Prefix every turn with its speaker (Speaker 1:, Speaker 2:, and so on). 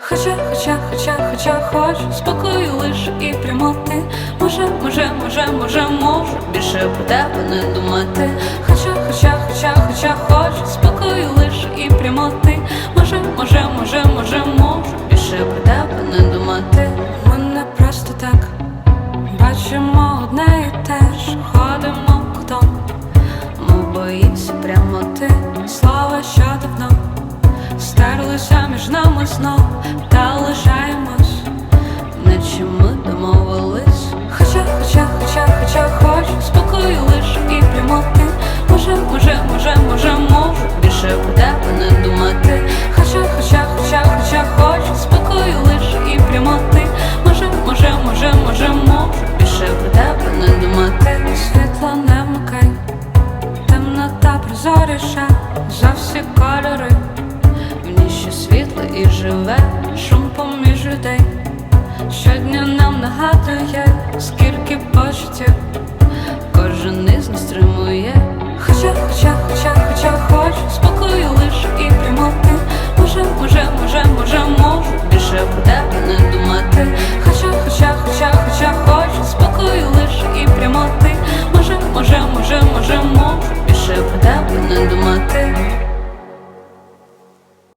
Speaker 1: Хоча, хоча, хоча, хоча хочу спокою лиш і прямоти. Може, може, може, може, можу більше про тебе не думати. Хоча, хоча, хоча, хоча хочу спокою лиш і прямоти. Може, може, може, може, можу більше про тебе не думати. Ми не просто так бачимо одне і те ж. Ходимо кутом, ми боїмося прямоти знов та лишаємось, наче ми домовились. Хоча, хоча, хоча, хоча хочу спокою лиш і прямоти. Може, може, може, може, можу більше про тебе не думати. Хоча, хоча, хоча, хоча хочу спокою лиш і прямоти. Може, може, може, може, можу більше про тебе не думати. Світло не вмикай, темнота прозоріша за всі кольори. можем, можем